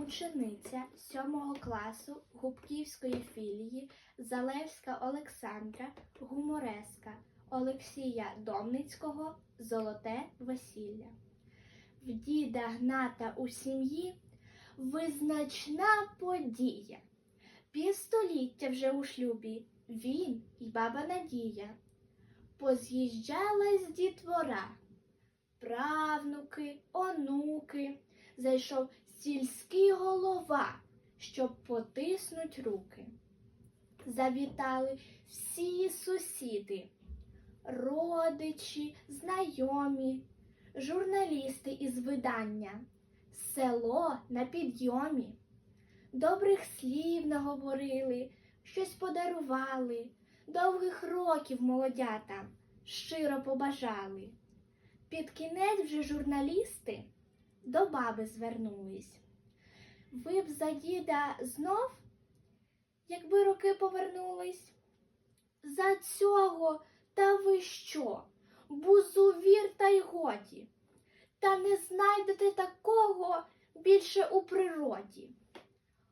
учениця 7 класу Губківської філії Залевська Олександра, гумореска Олексія Домницького Золоте весілля. В діда Гната у сім'ї визначна подія. Півстоліття вже у шлюбі він і баба Надія. Поз'їжджалась дітвора, правнуки, онуки, зайшов сільський голова, щоб потиснуть руки. Завітали всі сусіди, родичі, знайомі, журналісти із видання, село на підйомі. Добрих слів наговорили, щось подарували, довгих років молодята щиро побажали. Під кінець вже журналісти до баби звернулись. Ви б за діда знов, якби роки повернулись? За цього та ви що? Бузувір та й годі. Та не знайдете такого більше у природі.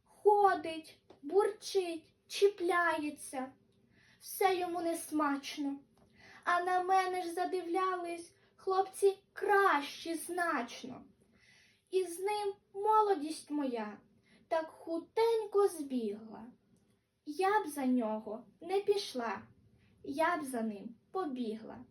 Ходить, бурчить, чіпляється, все йому несмачно. А на мене ж задивлялись хлопці кращі значно. І з ним молодість моя так хутенько збігла. Я б за нього не пішла, я б за ним побігла.